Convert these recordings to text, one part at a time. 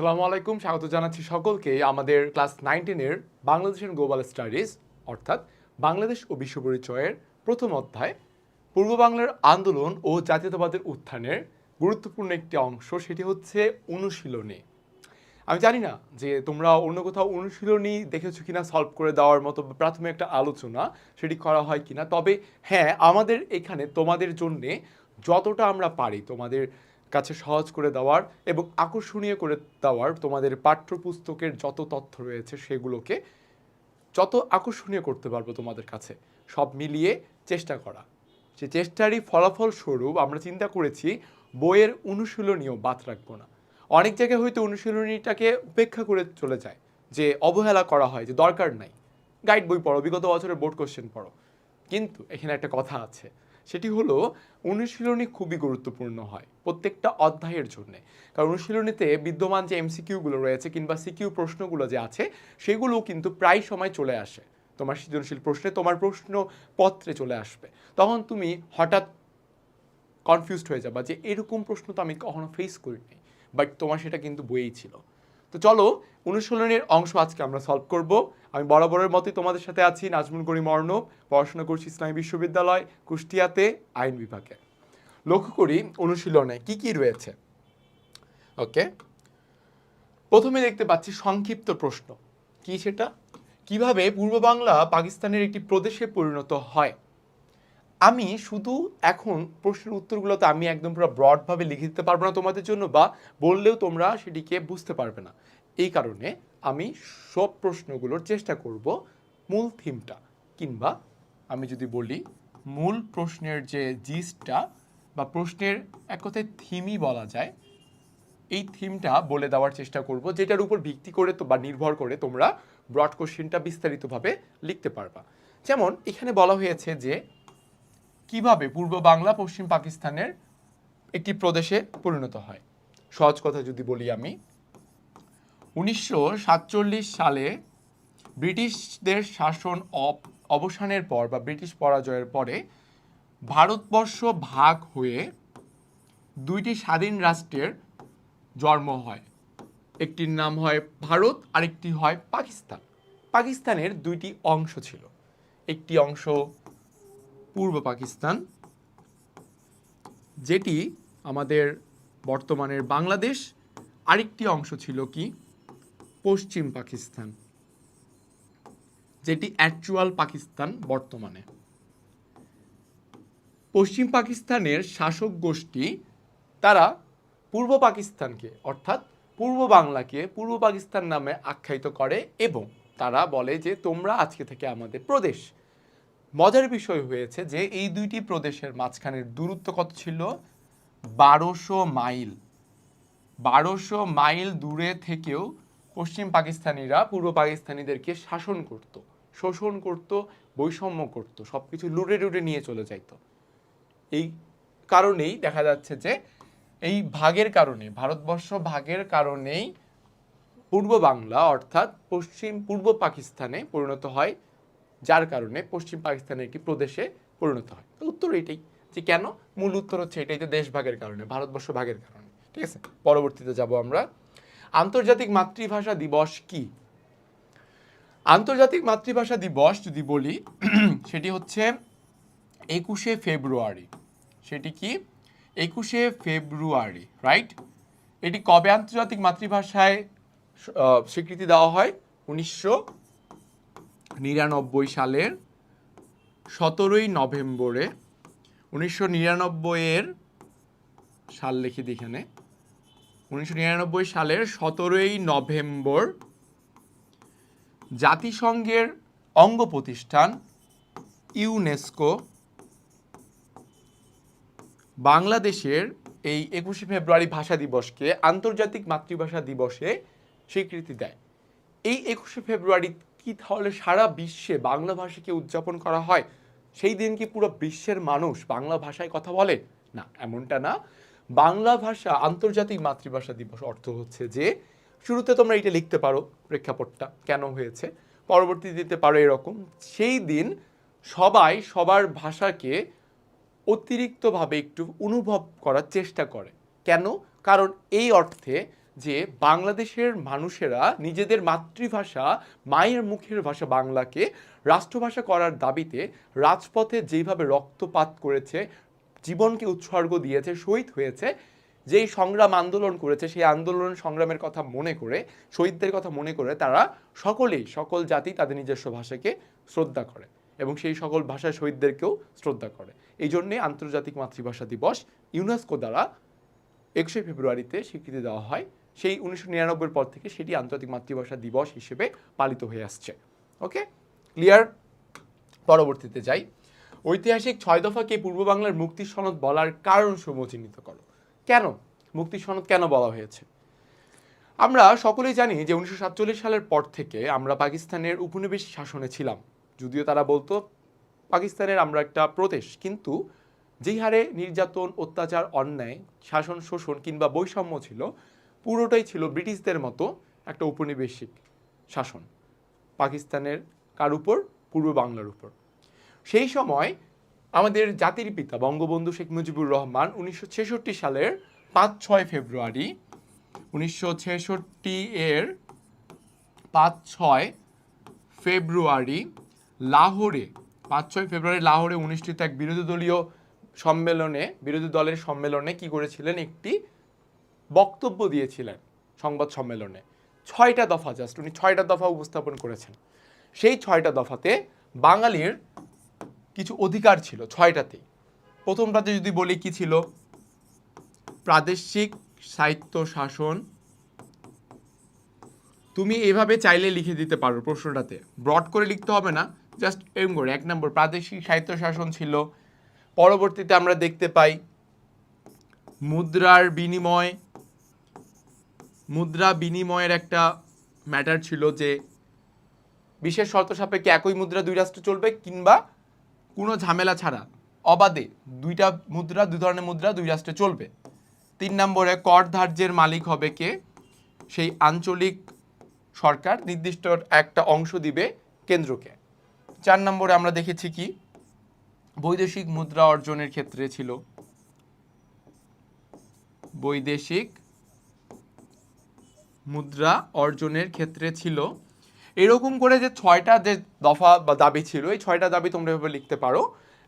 সালামু আলাইকুম। স্বাগত জানাচ্ছি সকলকে আমাদের ক্লাস নাইনটিনের বাংলাদেশের গ্লোবাল স্টাডিজ অর্থাৎ বাংলাদেশ ও বিশ্ব পরিচয়ের প্রথম অধ্যায়, পূর্ব বাংলার আন্দোলন ও জাতীয়তাবাদের উত্থানের গুরুত্বপূর্ণ একটি অংশ, সেটি হচ্ছে অনুশীলনী। আমি জানি না যে তোমরা অন্য কোথাও অনুশীলনী দেখেছ কিনা সলভ করে দেওয়ার মতো প্রাথমিক একটা আলোচনা সেটি করা হয় কিনা। তবে হ্যাঁ আমাদের এখানে তোমাদের জন্যে যতটা আমরা পারি, তোমাদের কাছে সহজ করে দেওয়ার এবং আকর্ষণীয় করে দেওয়ার তোমাদের পাঠ্যপুস্তকের যত তথ্য রয়েছে সেগুলোকে যত আকর্ষণীয় করতে পারব তোমাদের কাছে, সব মিলিয়ে চেষ্টা করা। সে চেষ্টারই ফলাফল স্বরূপ আমরা চিন্তা করেছি বইয়ের অনুশীলনীয় বাদ রাখব না। অনেক জায়গায় হয়তো অনুশীলনীটাকে উপেক্ষা করে চলে যায় যে অবহেলা করা হয়, যে দরকার নাই। গাইড বই পড়ো, বিগত বছরের বোর্ড কোশ্চেন পড়ো। কিন্তু এখানে একটা কথা আছে সেটি হলো অনুশীলনী খুবই গুরুত্বপূর্ণ হয় প্রত্যেকটা অধ্যায়ের জন্য। কারণ অনুশীলনীতে বিদ্যমান যে এমসিকিউগুলো রয়েছে কিংবা সিকিউ প্রশ্নগুলো যে আছে, সেগুলো কিন্তু প্রায় সময় চলে আসে। তোমার সৃজনশীল প্রশ্নে তোমার প্রশ্ন পত্রে চলে আসবে। তখন তুমি হঠাৎ কনফিউজড হয়ে যাবা যে এরকম প্রশ্ন তো আমি কখনো ফেস করিনি। বাট তোমার সেটা কিন্তু বইয়েই ছিল। তো চলো, অনুশীলনের অংশ আজকে আমরা সলভ করব। আমি বরাবরের মতোই তোমাদের সাথে আছি, নাজমুল করিম অর্ণব। পড়াশোনা করছি ইসলামী বিশ্ববিদ্যালয়, কুষ্টিয়াতে, আইন বিভাগে। লক্ষ্য করি অনুশীলনে কি কি রয়েছে। ওকে। প্রথমে দেখতে পাচ্ছি সংক্ষিপ্ত প্রশ্ন। কি সেটা? কীভাবে পূর্ব বাংলা পাকিস্তানের একটি প্রদেশে পরিণত হয়? আমি শুধু এখন প্রশ্নের উত্তরগুলো তো আমি একদম পুরো ব্রডভাবে লিখে দিতে পারব না তোমাদের জন্য বা বললেও তোমরা সেটিকে বুঝতে পারবে না। এই কারণে আমি সব প্রশ্নগুলোর চেষ্টা করব মূল থিমটা কিংবা আমি যদি বলি মূল প্রশ্নের যে জিসটা বা প্রশ্নের এক কথায় থিমই বলা যায়, এই থিমটা বলে দেওয়ার চেষ্টা করব যেটার উপর ভিত্তি করে তো বা নির্ভর করে তোমরা ব্রড কোশ্চেনটা বিস্তারিতভাবে লিখতে পারবা। যেমন এখানে বলা হয়েছে যে কীভাবে পূর্ব বাংলা, পশ্চিম পাকিস্তানের একটি প্রদেশে পরিণত হয়? সহজ কথা যদি বলি আমি, উনিশশো সাতচল্লিশ সালে ব্রিটিশদের শাসন অব- অবসানের পর বা ব্রিটিশ পরাজয়ের পরে ভারতবর্ষ ভাগ হয়ে দুইটি স্বাধীন রাষ্ট্রের জন্ম হয়। একটির নাম হয় ভারত, আরেকটি হয় পাকিস্তান। পাকিস্তানের দুইটি অংশ ছিল। একটি অংশ পূর্ব পাকিস্তান, যেটি আমাদের বর্তমানের বাংলাদেশ, আরেকটি অংশ ছিল কি? পশ্চিম পাকিস্তান, যেটি অ্যাকচুয়াল পাকিস্তান বর্তমানে। পশ্চিম পাকিস্তানের শাসক গোষ্ঠী, তারা পূর্ব পাকিস্তানকে, অর্থাৎ পূর্ব বাংলাকে পূর্ব পাকিস্তান নামে আখ্যায়িত করে এবং তারা বলে যে, তোমরা আজকে থেকে আমাদের প্রদেশ। মজার বিষয় হয়েছে যে এই দুইটি প্রদেশের মাঝখানের দূরত্ব কত ছিল? বারোশো মাইল। বারোশো মাইল দূরে থেকেও পশ্চিম পাকিস্তানিরা পূর্ব পাকিস্তানিদেরকে শাসন করত, শোষণ করত, বৈষম্য করত সব কিছু লুটে লুটে নিয়ে চলে যাইত। এই কারণেই দেখা যাচ্ছে যে এই ভাগের কারণে, ভারতবর্ষ ভাগের কারণেই পূর্ব বাংলা অর্থাৎ পশ্চিম পূর্ব পাকিস্তানে পরিণত হয় যার কারণে পশ্চিম পাকিস্তানের একটি প্রদেশে পরিণত হয়। তো উত্তর এটাই যে কেন? মূল উত্তর হচ্ছে এটাই যে দেশ ভাগের কারণে, ভারতবর্ষ ভাগের কারণে। ঠিক আছে? পরবর্তীতে যাব আমরা। আন্তর্জাতিক মাতৃভাষা দিবস কি? আন্তর্জাতিক মাতৃভাষা দিবস যদি বলি, সেটি হচ্ছে একুশে ফেব্রুয়ারি। সেটি কি? একুশে ফেব্রুয়ারি রাইট এটি কবে আন্তর্জাতিক মাতৃভাষায় স্বীকৃতি দেওয়া হয়? উনিশশো নিরানব্বই সালের সতেরোই নভেম্বরে উনিশশো নিরানব্বইয়ের সাল লিখি এখানে। উনিশশো নিরানব্বই সালের সতেরোই নভেম্বর জাতিসংঘের অঙ্গ প্রতিষ্ঠান ইউনেস্কো বাংলাদেশের এই একুশে ফেব্রুয়ারি ভাষা দিবসকে আন্তর্জাতিক মাতৃভাষা দিবসে স্বীকৃতি দেয়। এই একুশে ফেব্রুয়ারি কি তাহলে সারা বিশ্বে বাংলা ভাষাকে উদযাপন করা হয়? সেই দিন কি পুরো বিশ্বের মানুষ বাংলা ভাষায় কথা বলে? না, এমনটা না। বাংলা ভাষা আন্তর্জাতিক মাতৃভাষা দিবস অর্থ হচ্ছে যে, শুরুতে তোমরা এটা লিখতে পারো, প্রেক্ষাপটটা কেন হয়েছে? পরবর্তী দিতে পারো এরকম। সেই দিন সবাই সবার ভাষাকে অতিরিক্তভাবে একটু অনুভব করার চেষ্টা করে। কেন? কারণ এই অর্থে যে বাংলাদেশের মানুষেরা নিজেদের মাতৃভাষা, মায়ের মুখের ভাষা বাংলাকে রাষ্ট্রভাষা করার দাবিতে রাজপথে যেভাবে রক্তপাত করেছে, জীবনকে উৎসর্গ দিয়েছে, শহীদ হয়েছে, যেই সংগ্রাম আন্দোলন করেছে, সেই আন্দোলন সংগ্রামের কথা মনে করে, শহীদদের কথা মনে করে তারা সকলেই, সকল জাতি তাদের নিজস্ব ভাষাকে শ্রদ্ধা করে এবং সেই সকল ভাষার শহীদদেরকেও শ্রদ্ধা করে। এই জন্যে আন্তর্জাতিক মাতৃভাষা দিবস ইউনেস্কো দ্বারা একুশে ফেব্রুয়ারিতে স্বীকৃতি দেওয়া হয়। সেই উনিশশো পর থেকে সেটি আন্তর্জাতিক মাতৃভাষা দিবস হিসেবে পালিত হয়ে আসছে। ওকে ক্লিয়ার পরবর্তীতে যাই। ঐতিহাসিক ছয় দফাকে পূর্ব বাংলার মুক্তি সনদ বলার কারণ চিহ্নিত করো। কেন? মুক্তি সনদ কেন বলা হয়েছে? আমরা সকলেই জানি যে উনিশশো সাতচল্লিশ সালের পর থেকে আমরা পাকিস্তানের উপনিবেশ শাসনে ছিলাম। যদিও তারা বলতো, পাকিস্তানের আমরা একটা প্রদেশ। কিন্তু যেই হারে নির্যাতন, অত্যাচার, অন্যায় শাসন শোষণ কিংবা বৈষম্য ছিল পুরোটাই ছিল ব্রিটিশদের মতো একটা উপনিবেশিক শাসন। পাকিস্তানের কার উপর? পূর্ব বাংলার উপর। সেই সময় আমাদের জাতির পিতা বঙ্গবন্ধু শেখ মুজিবুর রহমান উনিশশো ছেষট্টি সালের পাঁচ ছয় ফেব্রুয়ারি উনিশশো ছেষট্টি এর পাঁচ ছয় ফেব্রুয়ারি লাহোরে পাঁচ ছয় ফেব্রুয়ারি লাহোরে অনুষ্ঠিত এক বিরোধী দলীয় সম্মেলনে, বিরোধী দলের সম্মেলনে কি করেছিলেন একটি বক্তব্য দিয়েছিলেন সংবাদ সম্মেলনে। ছয়টা দফা জাস্ট উনি ছয়টা দফা উপস্থাপন করেছেন। সেই ছয়টা দফাতে বাঙালির কিছু অধিকার ছিল ছয়টাতেই প্রথমটাতে যদি বলি কি ছিল? প্রাদেশিক সাহিত্য শাসন। তুমি এভাবে চাইলে লিখে দিতে পারো প্রশ্নটাতে। ব্রড করে লিখতে হবে না জাস্ট এম করে। এক নম্বর, প্রাদেশিক সাহিত্য শাসন ছিল। পরবর্তীতে আমরা দেখতে পাই মুদ্রার বিনিময় মুদ্রা বিনিময়ের একটা ম্যাটার ছিল যে বিশেষ শর্ত সাপেক্ষে একই মুদ্রা দুই রাষ্ট্র চলবে কিংবা কোনো ঝামেলা ছাড়া। অবাধে দুইটা মুদ্রা দুই ধরনের মুদ্রা দুই রাষ্ট্রে চলবে। তিন নম্বরে কর ধার্যের মালিক হবে কে? সেই আঞ্চলিক সরকার নির্দিষ্ট একটা অংশ দিবে কেন্দ্রকে। চার নম্বরে আমরা দেখেছি কি? বৈদেশিক মুদ্রা অর্জনের ক্ষেত্রে ছিল। বৈদেশিক মুদ্রা অর্জনের ক্ষেত্রে ছিল। এরকম করে যে ছয়টা যে দফা বা দাবি ছিল, এই ছয়টা দাবি তোমরা এভাবে লিখতে পারো।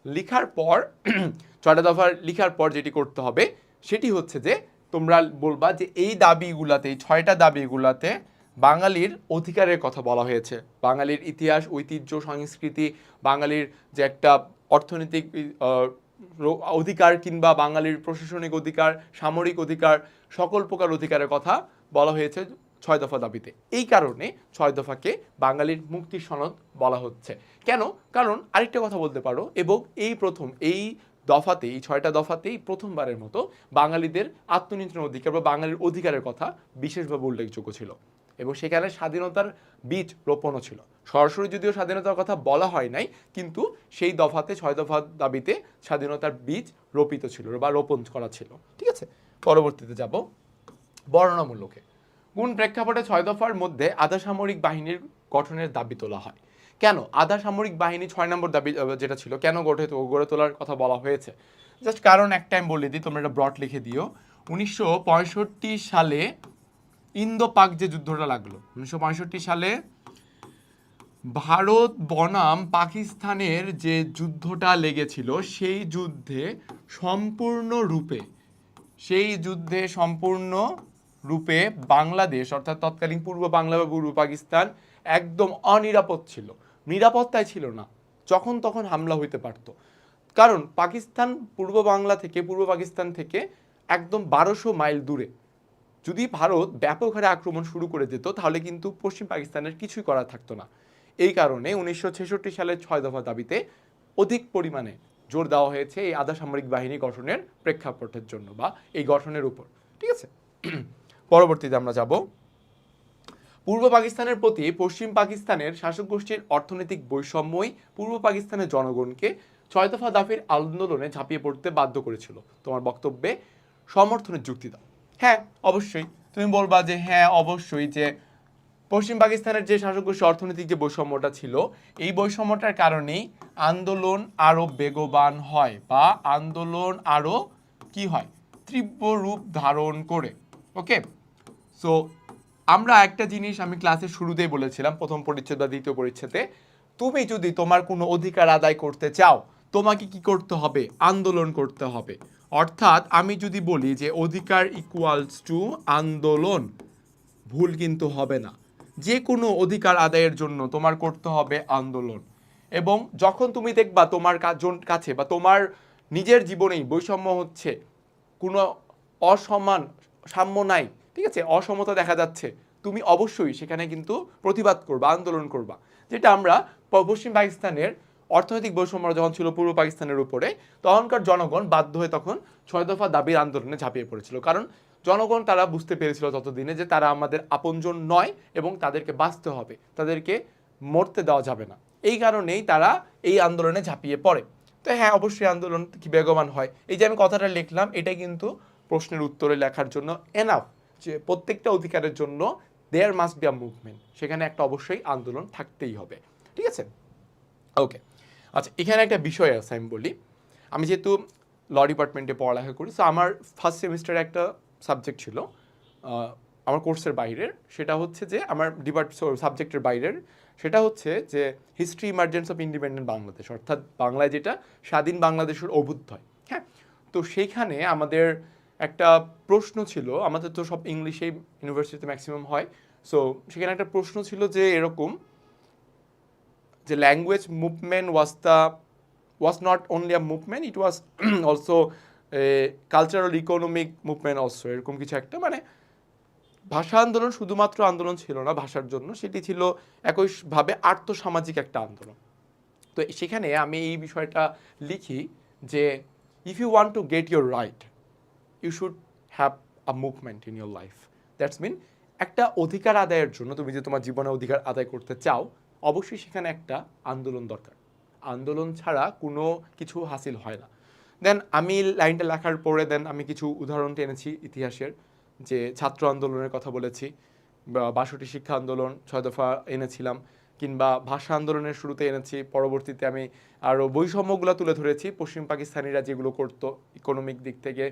লিখার পর, ছয়টা দফা লিখার পর যেটি করতে হবে, সেটি হচ্ছে যে তোমরা বলবা যে এই দাবিগুলাতে, এই ছয়টা দাবিগুলাতে বাঙালির অধিকারের কথা বলা হয়েছে। বাঙালির ইতিহাস, ঐতিহ্য, সংস্কৃতি, বাঙালির যে একটা অর্থনৈতিক অধিকার কিংবা বাঙালির প্রশাসনিক অধিকার, সামরিক অধিকার, সকল প্রকার অধিকারের কথা বলা হয়েছে ছয় দফা দাবিতে। এই কারণে ছয় দফাকে বাঙালির মুক্তি সনদ বলা হচ্ছে। কেন? কারণ আরেকটা কথা বলতে পারো, এবং এই প্রথম, এই দফাতে এই ছয়টা দফাতেই প্রথমবারের মতো বাঙালিদের আত্মনিয়ন্ত্রণ অধিকার বা বাঙালির অধিকারের কথা বিশেষভাবে উল্লেখযোগ্য ছিল। এবং সেখানে স্বাধীনতার বীজ রোপণও ছিল। সরাসরি যদিও স্বাধীনতার কথা বলা হয় নাই, কিন্তু সেই দফাতে, ছয় দফা দাবিতে স্বাধীনতার বীজ রোপিত ছিল বা রোপণ করা ছিল। ঠিক আছে? পরবর্তীতে যাব। বর্ণনামূলকে। কোন প্রেক্ষাপটে ছয় দফার মধ্যে আধা সামরিক বাহিনীর গঠনের দাবি তোলা হয়। কেন? আধা সামরিক বাহিনী ছয় নম্বর দাবি যেটা ছিল, কেন গঠে, গড়ে তোলার কথা বলা হয়েছে? জাস্ট কারণ এক টাইম বলে দিই, তোমরা এটা ব্রড লিখে দিও। উনিশশো পঁয়ষট্টি সালে ইন্দো পাক যে যুদ্ধটা লাগল, উনিশশো পঁয়ষট্টি সালে ভারত বনাম পাকিস্তানের যে যুদ্ধটা লেগেছিল, সেই যুদ্ধে সম্পূর্ণ রূপে সেই যুদ্ধে সম্পূর্ণ রূপে বাংলাদেশ, অর্থাৎ তৎকালীন পূর্ব বাংলা বা পূর্ব পাকিস্তান, একদম অনিরাপদ ছিল। নিরাপত্তায় ছিল না। যখন তখন হামলা হইতে পারত। কারণ পাকিস্তান পূর্ব বাংলা থেকে, পূর্ব পাকিস্তান থেকে একদম বারোশো মাইল দূরে। যদি ভারত ব্যাপক হারে আক্রমণ শুরু করে দিত, তাহলে কিন্তু পশ্চিম পাকিস্তানের কিছুই করা থাকতো না। এই কারণে উনিশশো ছেষট্টি সালের ছয় দফা দাবিতে অধিক পরিমাণে জোর দেওয়া হয়েছে এই আধা সামরিক বাহিনী গঠনের প্রেক্ষাপটের জন্য বা এই গঠনের উপর। ঠিক আছে? পরবর্তীতে আমরা যাব। পূর্ব পাকিস্তানের প্রতি পশ্চিম পাকিস্তানের শাসক গোষ্ঠীর অর্থনৈতিক বৈষম্যই পূর্ব পাকিস্তানের জনগণকে ছয় দফা দাবির আন্দোলনে ঝাঁপিয়ে পড়তে বাধ্য করেছিল। তোমার বক্তব্যে সমর্থনের যুক্তি দাও। হ্যাঁ অবশ্যই। তুমি বলবা যে হ্যাঁ অবশ্যই যে পশ্চিম পাকিস্তানের যে শাসক গোষ্ঠী অর্থনৈতিক যে বৈষম্যটা ছিল, এই বৈষম্যটার কারণেই আন্দোলন আরও বেগবান হয় বা আন্দোলন আরও কি হয়, তীব্র রূপ ধারণ করে। ওকে সো আমরা একটা জিনিস আমি ক্লাসের শুরুতেই বলেছিলাম, প্রথম পরিচ্ছেদ বা দ্বিতীয় পরিচ্ছেদে। তুমি যদি তোমার কোনো অধিকার আদায় করতে চাও, তোমাকে কি করতে হবে? আন্দোলন করতে হবে। অর্থাৎ আমি যদি বলি যে অধিকার ইকুয়ালস টু আন্দোলন, ভুল কিন্তু হবে না। যে কোনো অধিকার আদায়ের জন্য তোমার করতে হবে আন্দোলন। এবং যখন তুমি দেখবা তোমার কাছে বা তোমার নিজের জীবনেই বৈষম্য হচ্ছে, কোনো অসমান সাম্য নাই ঠিক আছে? অসমতা দেখা যাচ্ছে। তুমি অবশ্যই সেখানে কিন্তু প্রতিবাদ করবা, আন্দোলন করবা। যেটা আমরা পশ্চিম পাকিস্তানের অর্থনৈতিক বৈষম্য যখন ছিল পূর্ব পাকিস্তানের উপরে, তখনকার জনগণ বাধ্য হয়ে তখন ছয় দফা দাবির আন্দোলনে ঝাঁপিয়ে পড়েছিল। কারণ জনগণ তারা বুঝতে পেরেছিল ততদিনে যে তারা আমাদের আপনজন নয় এবং তাদেরকে বাঁচতে হবে। তাদেরকে মরতে দেওয়া যাবে না। এই কারণেই তারা এই আন্দোলনে ঝাঁপিয়ে পড়ে। তো হ্যাঁ অবশ্যই আন্দোলন কি বেগবান হয়। এই যে আমি কথাটা লিখলাম এটা কিন্তু প্রশ্নের উত্তরে লেখার জন্য এনাফ যে প্রত্যেকটা অধিকারের জন্য there must be a movement সেখানে একটা অবশ্যই আন্দোলন থাকতেই হবে। ঠিক আছে? ওকে আচ্ছা এখানে একটা বিষয় আছে আমি বলি। আমি যেহেতু ল ডিপার্টমেন্টে পড়ালেখা করি সো আমার ফার্স্ট সেমিস্টারে একটা সাবজেক্ট ছিল আমার কোর্সের বাইরের। সেটা হচ্ছে যে আমার ডিপার্ট সাবজেক্টের বাইরের। সেটা হচ্ছে যে history emergence of independent Bangladesh অর্থাৎ বাংলায় যেটা, স্বাধীন বাংলাদেশের অভ্যুদয়। হ্যাঁ? তো সেইখানে আমাদের একটা প্রশ্ন ছিল, আমাদের তো সব ইংলিশেই ইউনিভার্সিটিতে ম্যাক্সিমাম হয় সো সেখানে একটা প্রশ্ন ছিল যে এরকম, যে language movement was the was not only a movement it was also cultural economic movement also এরকম কিছু একটা মানে ভাষা আন্দোলন শুধুমাত্র আন্দোলন ছিল না ভাষার জন্য, সেটি ছিল একইভাবে আর্থসামাজিক একটা আন্দোলন। তো সেখানে আমি এই বিষয়টা লিখি যে if you want to get your right you should have a movement in your life that's mean একটা অধিকার আদায়ের জন্য তুমি যে তোমার জীবনে অধিকার আদায় করতে চাও, অবশ্যই সেখানে একটা আন্দোলন দরকার। আন্দোলন ছাড়া কোনো কিছু হাসিল হয় না। দেন আমি লাইনটা লেখার পরে দেন আমি কিছু উদাহরণ টেনেছি ইতিহাসের, যে ছাত্র আন্দোলনের কথা বলেছি বাষট্টি শিক্ষা আন্দোলন ছয় দফা এনেছিলাম, কিংবা ভাষা আন্দোলনের শুরুতে এনেছি, পরবর্তীতে আমি আরও বৈষম্যগুলো তুলে ধরেছি, পশ্চিম পাকিস্তানিরা যেগুলো করতো ইকোনমিক দিক থেকে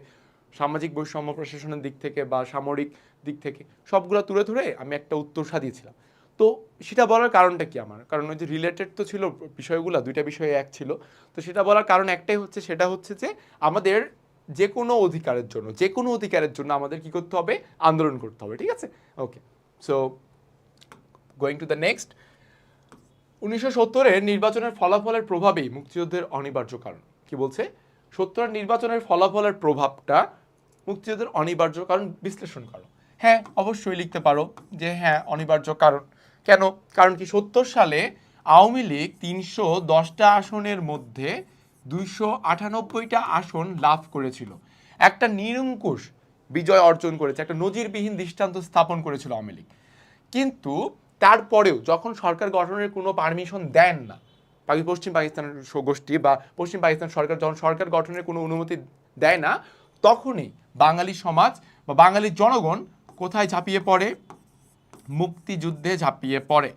সামাজিক বৈষম্য প্রশাসনের দিক থেকে বা সামরিক দিক থেকে সবগুলো তুলে ধরে আমি একটা উত্তর সাজিয়েছিলাম। তো সেটা বলার কারণটা কি আমার? কারণ ওই যে রিলেটেড তো ছিল, বিষয়গুলো, দুইটা বিষয়ে এক ছিল। তো সেটা বলার কারণ একটাই হচ্ছে, সেটা হচ্ছে যে আমাদের যে কোনো অধিকারের জন্য যে কোনো অধিকারের জন্য আমাদের কি করতে হবে? আন্দোলন করতে হবে, ঠিক আছে? Okay so going to the next উনিশশো সত্তরের নির্বাচনের ফলাফলের প্রভাবেই মুক্তিযুদ্ধের অনিবার্য কারণ। কি বলছে? সত্তরের নির্বাচনের ফলাফলের প্রভাবটা মুক্তিযুদ্ধের অনিবার্য কারণ বিশ্লেষণ করো। হ্যাঁ অবশ্যই লিখতে পারো যে হ্যাঁ অনিবার্য কারণ। কেন? কারণ কি সত্তর সালে আওয়ামী লীগ তিনশো দশটা আসনের মধ্যে দুইশো আটানব্বইটা আসন লাভ করেছিল। একটা নিরঙ্কুশ বিজয় অর্জন করেছে, একটা নজিরবিহীন দৃষ্টান্ত স্থাপন করেছিল আওয়ামী লীগ। কিন্তু তারপরেও যখন সরকার গঠনের কোনো পারমিশন দেন না পশ্চিম পাকিস্তানের গোষ্ঠী বা পশ্চিম পাকিস্তান সরকার, যখন সরকার গঠনের কোনো অনুমতি দেয় না তখনই বাঙালি সমাজ বা বাঙালি জনগণ কোথায় ঝাঁপিয়ে পড়ে? মুক্তিযুদ্ধে ঝাঁপিয়ে পড়ে।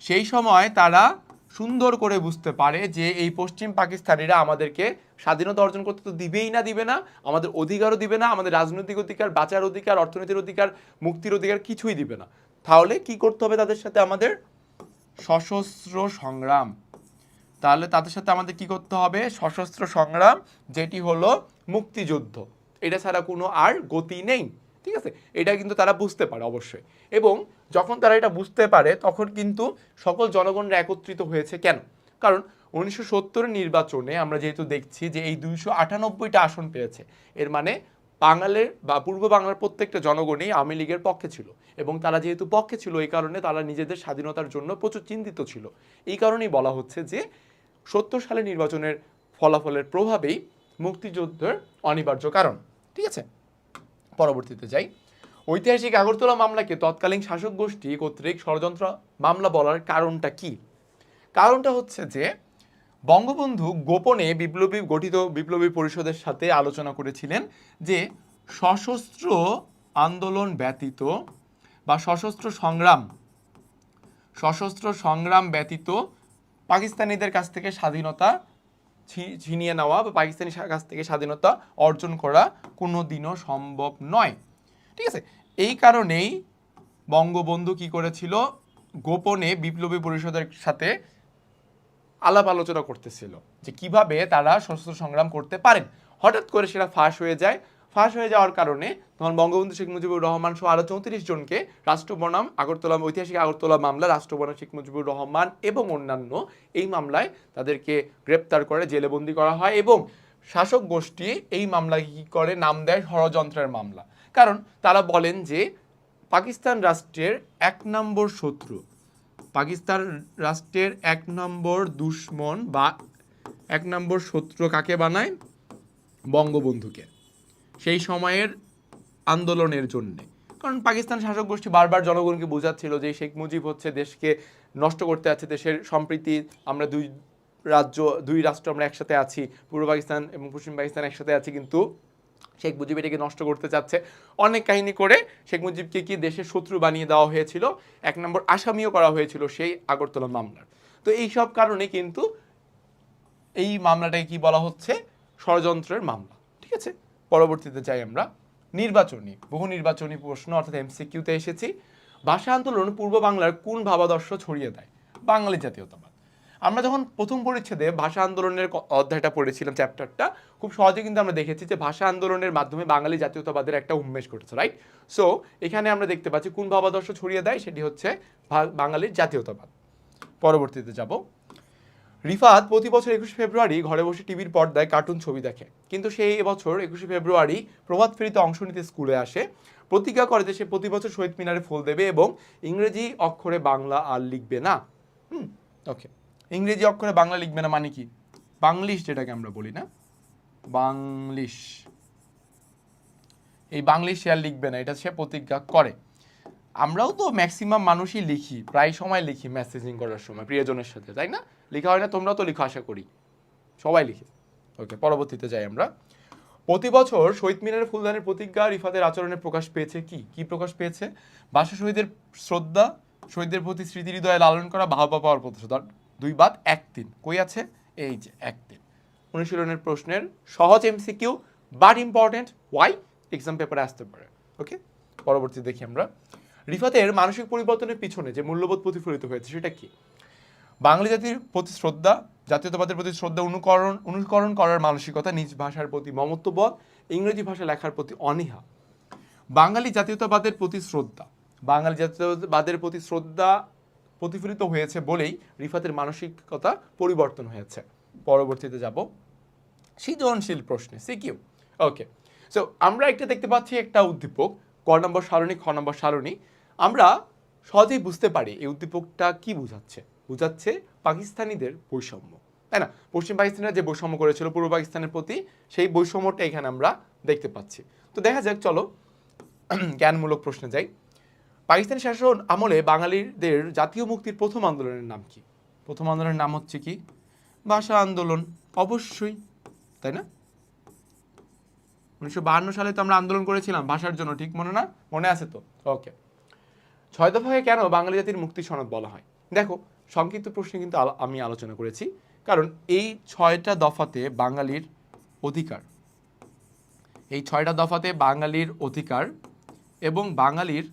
সেই সময় তারা সুন্দর করে বুঝতে পারে যে এই পশ্চিম পাকিস্তানিরা আমাদেরকে স্বাধীনতা অর্জন করতে তো দিবেই না, দিবে না। আমাদের অধিকারও দিবে না, আমাদের রাজনৈতিক অধিকার, বাঁচার অধিকার অর্থনীতির অধিকার, মুক্তির অধিকার কিছুই দিবে না। তাহলে কি করতে হবে তাদের সাথে আমাদের? সশস্ত্র সংগ্রাম। তাহলে তাদের সাথে আমাদের কি করতে হবে? সশস্ত্র সংগ্রাম, যেটি হলো মুক্তিযুদ্ধ। এটা ছাড়া কোনো আর গতি নেই, ঠিক আছে? এটা কিন্তু তারা বুঝতে পারে অবশ্যই। এবং যখন তারা এটা বুঝতে পারে, তখন কিন্তু সকল জনগণরা একত্রিত হয়েছে কেন? কারণ উনিশশো সত্তরের নির্বাচনে আমরা যেহেতু দেখছি যে এই দুইশো আটানব্বইটা আসন পেয়েছে, এর মানে বাঙালের বা পূর্ব বাংলার প্রত্যেকটা জনগণই আওয়ামী লীগের পক্ষে ছিল। এবং তারা যেহেতু পক্ষে ছিল, এই কারণে তারা নিজেদের স্বাধীনতার জন্য প্রচুর চিন্তিত ছিল। এই কারণেই বলা হচ্ছে যে সত্তর সালে নির্বাচনের ফলাফলের প্রভাবেই মুক্তিযুদ্ধের অনিবার্য কারণ। ঠিক আছে? পরবর্তীতে যাই। ঐতিহাসিক আগরতলা মামলাকে তৎকালীন শাসক গোষ্ঠী কর্তৃক ষড়যন্ত্র মামলা বলার কারণটা কি? কারণটা হচ্ছে যে, বঙ্গবন্ধু গোপনে বিপ্লবী, গঠিত বিপ্লবী পরিষদের সাথে আলোচনা করেছিলেন যে, সশস্ত্র আন্দোলন ব্যতীত বা সশস্ত্র সংগ্রাম সশস্ত্র সংগ্রাম ব্যতীত পাকিস্তানিদের কাছ থেকে স্বাধীনতা ছিনিয়ে নেওয়া বা পাকিস্তানি কাছ থেকে স্বাধীনতা অর্জন করা কোনো দিনও সম্ভব নয়। ঠিক আছে? এই কারণেই বঙ্গবন্ধু কি করেছিল? গোপনে বিপ্লবী পরিষদের সাথে আলাপ আলোচনা করতেছিল যে কীভাবে তারা সশস্ত্র সংগ্রাম করতে পারেন। হঠাৎ করে সেটা ফাঁস হয়ে যায় ফাঁস হয়ে যাওয়ার কারণে তখন বঙ্গবন্ধু শেখ মুজিবুর রহমান সহ আরও চৌত্রিশ জনকে রাষ্ট্র বনাম আগরতলা, ঐতিহাসিক আগরতলা মামলা রাষ্ট্র বনাম শেখ মুজিবুর রহমান এবং অন্যান্য এই মামলায় তাদেরকে গ্রেপ্তার করে জেলেবন্দি করা হয় এবং শাসক গোষ্ঠী এই মামলায় কি করে নাম দেয়? ষড়যন্ত্রের মামলা। কারণ তারা বলেন যে পাকিস্তান রাষ্ট্রের এক নম্বর শত্রু, পাকিস্তান রাষ্ট্রের এক নম্বর দুশ্মন বা এক নম্বর শত্রু কাকে বানায়? বঙ্গবন্ধুকে। সেই সময়ের আন্দোলনের জন্য। কারণ পাকিস্তান শাসক গোষ্ঠী বারবার জনগণকে বোঝাচ্ছিল যে শেখ মুজিব হচ্ছে দেশকে নষ্ট করতে আছে দেশের সম্প্রীতি, আমরা দুই রাজ্য, দুই রাষ্ট্র আমরা একসাথে আছি, পূর্ব পাকিস্তান এবং পশ্চিম পাকিস্তান একসাথে আছি, কিন্তু শেখ মুজিব এটাকে নষ্ট করতে চাচ্ছে। অনেক কাহিনী করে শেখ মুজিবকে কি দেশের শত্রু বানিয়ে দেওয়া হয়েছিল? এক নম্বর, আসামিও করা হয়েছিল সেই আগরতলা মামলার। তো এই সব কারণে কিন্তু এই মামলাটাকে কি বলা হচ্ছে? ষড়যন্ত্রের মামলা। ঠিক আছে? পরবর্তীতে যাই আমরা, নির্বাচনী, বহু নির্বাচনী প্রশ্ন অর্থাৎ এমসিকিউতে এসেছি। ভাষা আন্দোলন পূর্ব বাংলার কোন ভাবাদর্শ ছড়িয়ে দেয়? বাঙালি জাতীয়তাবাদ। আমরা যখন প্রথম পরিচ্ছেদে ভাষা আন্দোলনের অধ্যায়টা পড়েছিলাম, চ্যাপ্টারটা, খুব সহজে কিন্তু আমরা দেখেছি যে ভাষা আন্দোলনের মাধ্যমে বাঙালি জাতীয়তাবাদের একটা উন্মেষ ঘটেছে রাইট সো এখানে আমরা দেখতে পাচ্ছি কোন ভাবাদর্শ ছড়িয়ে দেয়? সেটি হচ্ছে বাঙালির জাতীয়তাবাদ। পরবর্তীতে যাব। রিফাত প্রতি বছর একুশে ফেব্রুয়ারি ঘরে বসে টিভির পর্দায় কার্টুন ছবি দেখে। কিন্তু সেই এবছর একুশে ফেব্রুয়ারি প্রভাত ফেরিতে অংশ নিতে স্কুলে আসে। প্রতিজ্ঞা করে যে সে প্রতি বছর শহীদ মিনারে ফুল দেবে এবং ইংরেজি অক্ষরে বাংলা আর লিখবে না। হুম ওকে ইংরেজি অক্ষরে বাংলা লিখবে না মানে কি? বাংলিশ যেটাকে আমরা বলি না? বাংলিশ। এই বাংলিশ সে আর লিখবে না, এটা সে প্রতিজ্ঞা করে। আমরাও তো ম্যাক্সিমাম মানুষই লিখি, প্রায় সময় লিখি মেসেজিং করার সময়, প্রিয়জনের সাথে, তাই না? লেখা হয় না, তোমরাও তো লিখো, আশা করি। সবাই লিখে। ওকে পরবর্তীতে যাই আমরা। প্রতি বছর শহীদ মিনারের ফুলদানের প্রতিজ্ঞা, রিফাতের আচরণে প্রকাশ পেয়েছে কি? কি প্রকাশ পেয়েছে? ভাষা শহীদের শ্রদ্ধা শহীদদের প্রতি স্মৃতি হৃদয়ে লালন করা, বাহবা পাওয়ার প্রতিশোধ দুই বাদ এক তিন কই আছে? এই যে এক তিন অনুশীলনের প্রশ্নের সহজ MCQ but important why exam পেপারে আসতে পারে। ওকে পরবর্তী দেখি আমরা। রিফাতের মানসিক পরিবর্তনের পিছনে যে মূল্যবোধ প্রতিফলিত হয়েছে সেটা কি? বাঙালি জাতির প্রতি শ্রদ্ধা, জাতীয়তাবাদের প্রতি শ্রদ্ধা অনুকরণ অনুকরণ করার মানসিকতা, নিজ ভাষার প্রতি মমত্ববোধ, ইংরেজি ভাষা লেখার প্রতি অনীহা। বাঙালি জাতীয়তাবাদের প্রতি শ্রদ্ধা বাঙালি জাতীয়তাবাদের প্রতি শ্রদ্ধা প্রতিফলিত হয়েছে বলেই রিফাতের মানসিকতা পরিবর্তন হয়েছে। পরবর্তীতে যাব সৃজনশীল প্রশ্নে। সিকিউ ওকে সো আমরা একটা দেখতে পাচ্ছি একটা উদ্দীপক, ক নম্বর সারণী, খ নম্বর সারণী। আমরা সহজেই বুঝতে পারি এই উদ্দীপকটা কি বোঝাচ্ছে। বোঝাচ্ছে পাকিস্তানিদের বৈষম্য। তাই না? পশ্চিম পাকিস্তানিরা যে বৈষম্য করেছিল, পূর্ব পাকিস্তানের প্রতি সেই বৈষম্যটা এখানে আমরা দেখতে পাচ্ছি। তো দেখা যাক, চলো, জ্ঞানমূলক প্রশ্নে যাই। পাকিস্তানি শাসন আমলে বাঙালিদের জাতীয় মুক্তির প্রথম আন্দোলনের নাম কি? প্রথম আন্দোলনের নাম হচ্ছে কি? ভাষা আন্দোলন। অবশ্যই। তাই না? উনিশশো সালে তো আমরা আন্দোলন করেছিলাম ভাষার জন্য, ঠিক মনে না? মনে আছে তো? ওকে। ছয় দফাকে কেন বাঙালি জাতির মুক্তি সনদ বলা হয়? দেখো, সংক্ষিপ্ত প্রশ্নে কিন্তু আমি আলোচনা করেছি। কারণ এই ছয়টা দফাতে বাঙালির অধিকার। এই ছয়টা দফাতে বাঙালির অধিকার এবং বাঙালির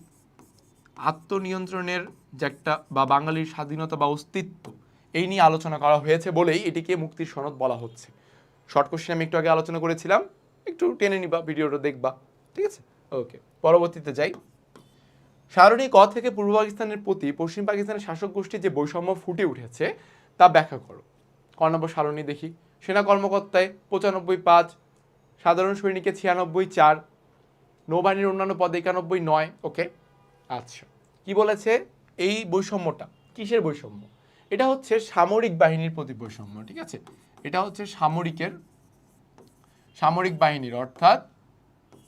আত্মনিয়ন্ত্রণের যে একটা বা বাঙালির স্বাধীনতা বা অস্তিত্ব, এই নিয়ে আলোচনা করা হয়েছে বলেই এটিকে মুক্তির সনদ বলা হচ্ছে। শর্ট কোশ্চেন আমি একটু আগে আলোচনা করেছিলাম। একটু টেনে নিবা, ভিডিওটা দেখবা। ঠিক আছে? ওকে, পরবর্তীতে যাই। সারণী ক থেকে পূর্ব পাকিস্তানের প্রতি পশ্চিম পাকিস্তানের শাসক গোষ্ঠীর যে বৈষম্য ফুটে উঠেছে, তা ব্যাখ্যা করো। ক নম্বর সারণী দেখি। সেনা কর্মকর্তায় পঁচানব্বই পাঁচ, সাধারণ সৈনিকে ছিয়ানব্বই চার, নৌবাহিনীর অন্যান্য পদে একানব্বই নয়, ওকে? আচ্ছা। কি বলেছে? এই বৈষম্যটা, কিসের বৈষম্য? এটা হচ্ছে সামরিক বাহিনীর প্রতি বৈষম্য, ঠিক আছে? এটা হচ্ছে সামরিকের, সামরিক বাহিনীর, অর্থাৎ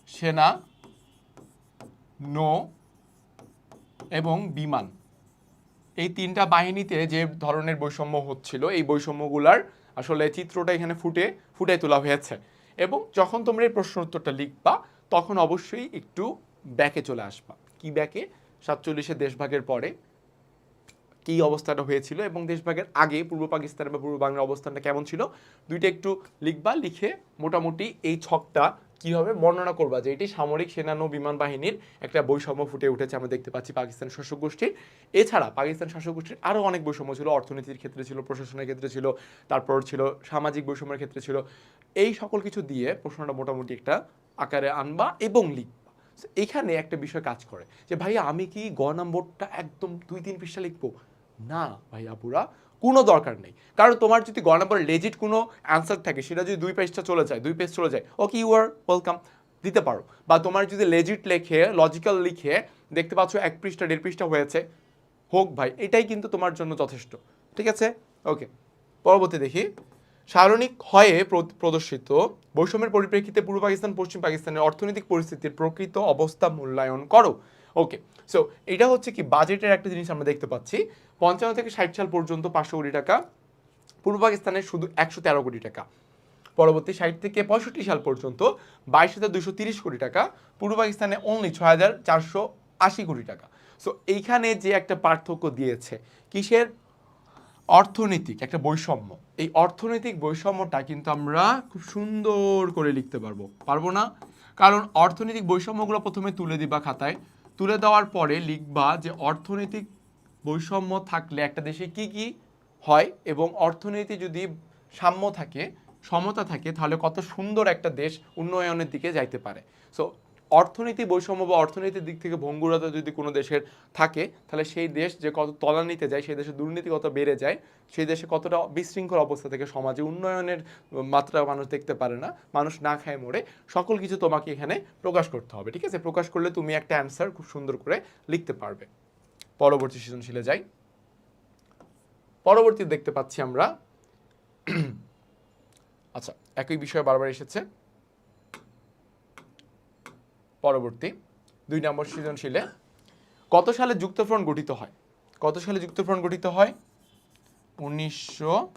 সেনা, নৌ এবং বিমান। এই তিনটা বাহিনীতে যে ধরনের বৈষম্য হচ্ছিল, এই বৈষম্যগুলার আসলে চিত্রটা এখানে ফুটে ফুটে তোলা হয়েছে। এবং যখন তোমরা এই প্রশ্ন উত্তরটা লিখবা, তখন অবশ্যই একটু ব্যাকে চলে আসবা। কি ব্যাকে? সাতচল্লিশে দেশভাগের পরে কী অবস্থাটা হয়েছিল এবং দেশভাগের আগে পূর্ব পাকিস্তান বা পূর্ব বাংলার অবস্থানটা কেমন ছিল, দুইটা একটু লিখবা, লিখে মোটামুটি এই ছকটা কীভাবে বর্ণনা করবা যে এটি সামরিক সেনানো বিমান বাহিনীর একটা বৈষম্য ফুটে উঠেছে আমরা দেখতে পাচ্ছি পাকিস্তান শাসক গোষ্ঠীর। এছাড়া পাকিস্তান শাসক গোষ্ঠীর আরও অনেক বৈষম্য ছিল, অর্থনীতির ক্ষেত্রে ছিল, প্রশাসনের ক্ষেত্রে ছিল, তারপর ছিল সামাজিক বৈষম্যের ক্ষেত্রে ছিল। এই সকল কিছু দিয়ে প্রশ্নটা মোটামুটি একটা আকারে আনবা এবং লিখবা। এখানে একটা বিষয় কাজ করে যে ভাইয়া আমি কি গ নম্বরটা একদম দুই তিন পৃষ্ঠা লিখব? না ভাইয়া পুরা কোনো দরকার নেই। কারণ তোমার যদি গ লেজিট কোনো অ্যান্সার থাকে, সেটা যদি দুই পেজটা চলে যায়, দুই পেজ চলে যায় ওকে ইউ আর ওয়েলকাম দিতে পারো। বা তোমার যদি লেজিট লেখে লজিক্যাল লিখে, দেখতে পাচ্ছ এক পৃষ্ঠা, দেড় পৃষ্ঠা হয়েছে, হোক ভাই, এটাই কিন্তু তোমার জন্য যথেষ্ট। ঠিক আছে? ওকে পরবর্তী দেখি। সারণিক হয়ে প্রদর্শিত, বৈষম্যের পরিপ্রেক্ষিতে পূর্ব পাকিস্তান, পশ্চিম পাকিস্তানের অর্থনৈতিক পরিস্থিতির প্রকৃত অবস্থা মূল্যায়ন করো। ওকে সো এটা হচ্ছে কি বাজেটের একটা জিনিস আমরা দেখতে পাচ্ছি। পঞ্চান্ন থেকে ষাট সাল পর্যন্ত পাঁচশো কোটি টাকা, পূর্ব পাকিস্তানের শুধু একশো তেরো কোটি টাকা। পরবর্তী ষাট থেকে পঁয়ষট্টি সাল পর্যন্ত বাইশ হাজার দুশো তিরিশ কোটি টাকা, পূর্ব পাকিস্তানে অনলি ছয় হাজার চারশো আশি কোটি টাকা। সো এইখানে যে একটা পার্থক্য দিয়েছে, কিসের? অর্থনৈতিক, একটা বৈষম্য। এই অর্থনৈতিক বৈষম্যটা কিন্তু আমরা খুব সুন্দর করে লিখতে পারব। পারব না? কারণ অর্থনৈতিক বৈষম্যগুলো প্রথমে তুলে দিবা খাতায়। তুলে দেওয়ার পরে লিখবা যে অর্থনৈতিক বৈষম্য থাকলে একটা দেশে কি কি হয় এবং অর্থনীতি যদি সাম্য থাকে, সমতা থাকে, তাহলে কত সুন্দর একটা দেশ উন্নয়নের দিকে যাইতে পারে। সো অর্থনীতি বৈষম্য বা অর্থনীতির দিক থেকে ভঙ্গুরতা যদি কোনো দেশের থাকে, তাহলে সেই দেশ যে কত তলানিতে যায়, সেই দেশে দুর্নীতি কত বেড়ে যায়, সেই দেশে কতটা বিশৃঙ্খল অবস্থা থেকে, সমাজে উন্নয়নের মাত্রা মানুষ দেখতে পারে না, মানুষ না খায় মরে, সকল কিছু তোমাকে এখানে প্রকাশ করতে হবে। ঠিক আছে? প্রকাশ করলে তুমি একটা অ্যান্সার খুব সুন্দর করে লিখতে পারবে। পরবর্তী সৃজনশীলে যাই। পরবর্তী দেখতে পাচ্ছি আমরা। আচ্ছা একই বিষয় বারবার এসেছে। পরবর্তী, দুই নম্বর সৃজনশীলে, কত সালে যুক্তফ্রন্ট গঠিত হয়? কত সালে যুক্তফ্রন্ট গঠিত হয়? উনিশশো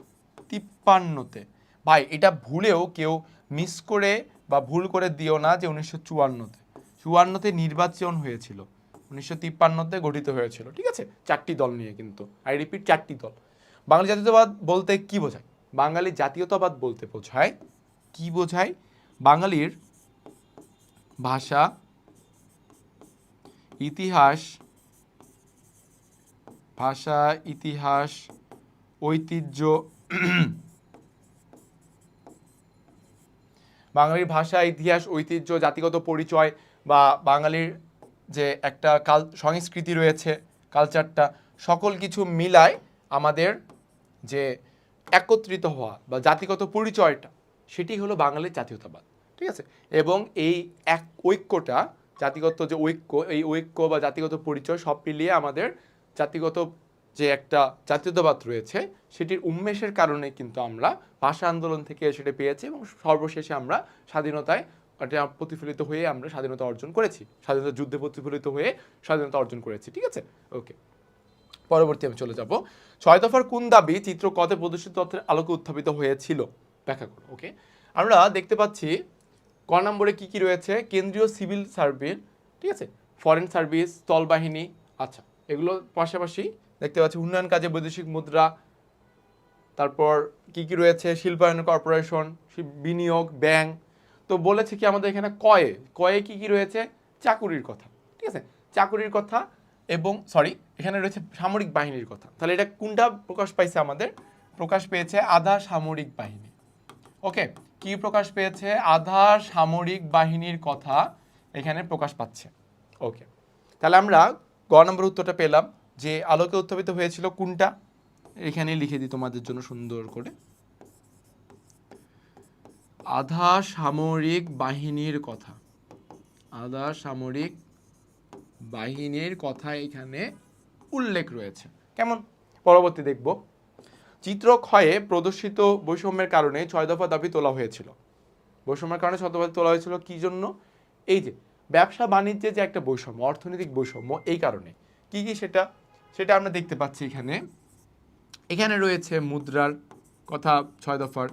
তিপ্পান্নতে। ভাই, এটা ভুলেও কেউ মিস করে বা ভুল করে দিও না যে উনিশশো চুয়ান্নতে। চুয়ান্নতে নির্বাচন হয়েছিল। উনিশশো তিপ্পান্নতে গঠিত হয়েছিল, ঠিক আছে? চারটি দল নিয়ে কিন্তু আই রিপিট চারটি দল। বাঙালি জাতীয়তাবাদ বলতে কি বোঝায়? বাঙালি জাতীয়তাবাদ বলতে বোঝায়, কি বোঝায়? বাঙালির ভাষা, ইতিহাস ভাষা, ইতিহাস, ঐতিহ্য, বাঙালির ভাষা, ইতিহাস, ঐতিহ্য, জাতিগত পরিচয় বা বাঙালির যে একটা কাল, সংস্কৃতি রয়েছে, কালচারটা, সকল কিছু মিলায় আমাদের যে একত্রিত হওয়া বা জাতিগত পরিচয়টা সেটি হলো বাঙালির জাতীয়তাবাদ, ঠিক আছে? এবং এই এক ঐক্যটা, জাতিগত যে ঐক্য, এই ঐক্য বা জাতিগত পরিচয় সব মিলিয়ে আমাদের জাতিগত যে একটা জাতীয়তাবাদ রয়েছে, সেটির উন্মেষের কারণে কিন্তু আমরা ভাষা আন্দোলন থেকে সেটা পেয়েছি এবং সর্বশেষে আমরা স্বাধীনতায় প্রতিফলিত হয়ে আমরা স্বাধীনতা অর্জন করেছি। স্বাধীনতা যুদ্ধে প্রতিফলিত হয়ে স্বাধীনতা অর্জন করেছি, ঠিক আছে? ওকে পরবর্তী আমি চলে যাব। ছয় দফার কোন দাবি চিত্র কতে প্রদর্শিত তথ্যের আলোকে উত্থাপিত হয়েছিল? ব্যাখ্যা করো ওকে আমরা দেখতে পাচ্ছি ক নম্বরে কি কি রয়েছে? কেন্দ্রীয় সিভিল সার্ভিস ঠিক আছে? ফরেন সার্ভিস, স্থলবাহিনী আচ্ছা এগুলো পাশাপাশি দেখতে পাচ্ছি উন্নয়ন কাজে বৈদেশিক মুদ্রা, তারপর কি কি রয়েছে? শিল্পায়ন কর্পোরেশন, বিনিয়োগ, ব্যাংক তো বলেছে কি আমাদের এখানে কয়ে কয়ে কি কি রয়েছে? চাকুরির কথা, ঠিক আছে? চাকুরির কথা এবং সরি এখানে রয়েছে সামরিক বাহিনীর কথা। তাহলে এটা কোনটা প্রকাশ পাইছে আমাদের? প্রকাশ পেয়েছে আধা সামরিক বাহিনী। ওকে, কি প্রকাশ পেয়েছে? আধা সামরিক বাহিনীর কথা এখানে প্রকাশ পাচ্ছে। ওকে, তাহলে আমরা গ নম্বর উত্তরটা পেলাম যে আলোকে উত্থাপিত হয়েছিল কোনটা? এখানে লিখে দিই তোমাদের জন্য সুন্দর করে। আধা সামরিক বাহিনীর কথা। আধা সামরিক বাহিনীর কথা এখানে উল্লেখ রয়েছে। কেমন? পরবর্তী দেখব। চিত্র ক্ষয়ে প্রদর্শিত বৈষম্যের কারণে ছয় দফা দাবি তোলা হয়েছিল। বৈষম্যের কারণে ছয় দফা তোলা হয়েছিল কি জন্য? এই যে, ব্যবসা বাণিজ্যে যে একটা বৈষম্য, অর্থনৈতিক বৈষম্য, এই কারণে। কি কি সেটা? সেটা আমরা দেখতে পাচ্ছি এখানে। এখানে রয়েছে মুদ্রার কথা ছয় দফার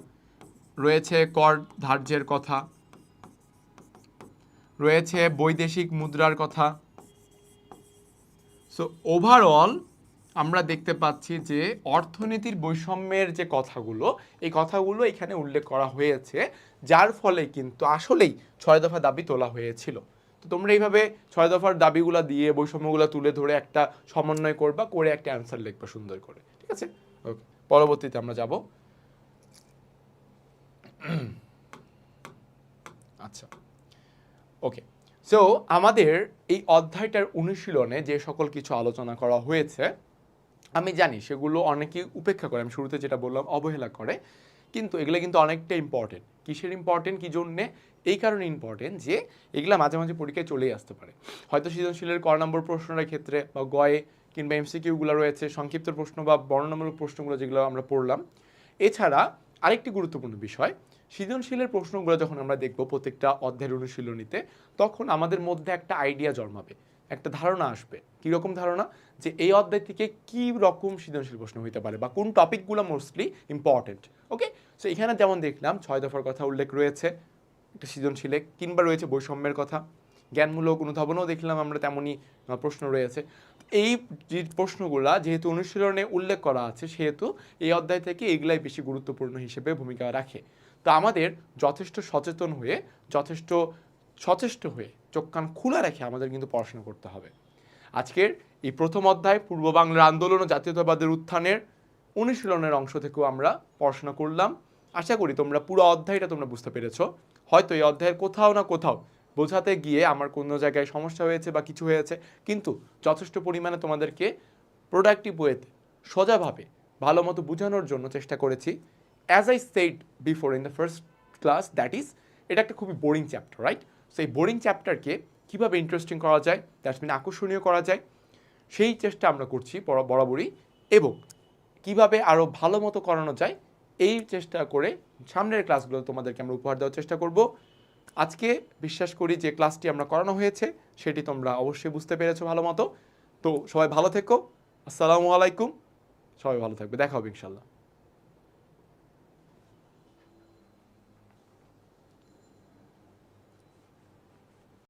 রয়েছে কর ধার্যের কথা, রয়েছে বৈদেশিক মুদ্রার কথা। সো ওভারঅল আমরা দেখতে পাচ্ছি যে অর্থনীতির বৈষম্যের যে কথাগুলো, এই কথাগুলো এখানে উল্লেখ করা হয়েছে, যার ফলে কিন্তু আসলেই ছয় দফা দাবি তোলা হয়েছিল। তো তোমরা এইভাবে ছয় দফার দাবিগুলো দিয়ে, বৈষম্যগুলো তুলে ধরে একটা সমন্বয় করবা, করে একটা অ্যান্সার লিখবা সুন্দর করে। ঠিক আছে? ওকে পরবর্তীতে আমরা যাব। আচ্ছা। ওকে সো আমাদের এই অধ্যায়টার অনুশীলনে যে সকল কিছু আলোচনা করা হয়েছে, আমি জানি সেগুলো অনেকেই উপেক্ষা করে, আমি শুরুতে যেটা বললাম অবহেলা করে, কিন্তু এগুলো কিন্তু অনেকটা ইম্পর্টেন্ট কিসের ইম্পর্টেন্ট কী জন্যে? এই কারণে ইম্পর্টেন্ট যে, এগুলো মাঝে মাঝে পরীক্ষায় চলেই আসতে পারে। হয়তো সৃজনশীলের ক নম্বর প্রশ্নের ক্ষেত্রে বা গয়ে কিংবা এমসিকিউগুলো রয়েছে, সংক্ষিপ্ত প্রশ্ন বা বর্ণনামূলক প্রশ্নগুলো যেগুলো আমরা পড়লাম। এছাড়া আরেকটি গুরুত্বপূর্ণ বিষয় সৃজনশীলের প্রশ্নগুলো যখন আমরা দেখব প্রত্যেকটা অধ্যায়ের অনুশীলনীতে, তখন আমাদের মধ্যে একটা আইডিয়া জন্মাবে, একটা ধারণা আসবে। কীরকম ধারণা? যে এই অধ্যায় থেকে কী রকম সৃজনশীল প্রশ্ন হইতে পারে বা কোন টপিকগুলো মোস্টলি ইম্পর্টেন্ট ওকে সো এখানে যেমন দেখলাম, ছয় দফার কথা উল্লেখ রয়েছে, একটা সৃজনশীলে কিংবা রয়েছে বৈষম্যের কথা। জ্ঞানমূলক অনুধাবনও দেখলাম আমরা, তেমনই প্রশ্ন রয়েছে। এই যে প্রশ্নগুলা যেহেতু অনুশীলনে উল্লেখ করা আছে, সেহেতু এই অধ্যায় থেকে এগুলাই বেশি গুরুত্বপূর্ণ হিসেবে ভূমিকা রাখে। তো আমাদের যথেষ্ট সচেতন হয়ে, যথেষ্ট সচেষ্ট হয়ে চোখ কান খোলা রেখে আমাদের কিন্তু পড়াশোনা করতে হবে। আজকের এই প্রথম অধ্যায় পূর্ব বাংলার আন্দোলন ও জাতীয়তাবাদের উত্থানের অনুশীলনের অংশ থেকেও আমরা পড়াশোনা করলাম। আশা করি তোমরা পুরো অধ্যায়টা তোমরা বুঝতে পেরেছ। হয়তো এই অধ্যায়ের কোথাও না কোথাও বোঝাতে গিয়ে আমার কোনো জায়গায় সমস্যা হয়েছে বা কিছু হয়েছে, কিন্তু যথেষ্ট পরিমাণে তোমাদেরকে প্রোডাক্টিভ ওয়েতে সোজাভাবে ভালো মতো বোঝানোর জন্য চেষ্টা করেছি। As I said before in the first class that is এটা একটা খুবই বোরিং চ্যাপ্টার রাইট সো এই বোরিং চ্যাপ্টারকে কীভাবে ইন্টারেস্টিং করা যায় দ্যাটস মিন আকর্ষণীয় করা যায়, সেই চেষ্টা আমরা করছি বরা- বরাবরই। এবং কীভাবে আরও ভালো মতো করানো যায়, এই চেষ্টা করে সামনের ক্লাসগুলো তোমাদেরকে আমরা উপহার দেওয়ার চেষ্টা করব। আজকে বিশ্বাস করি যে ক্লাসটি আমরা করানো হয়েছে, সেটি তোমরা অবশ্যই বুঝতে পেরেছ ভালো মতো। তো সবাই ভালো থেকো, আসসালামু আলাইকুম, সবাই ভালো থাকবে, দেখা হবে ইনশাল্লাহ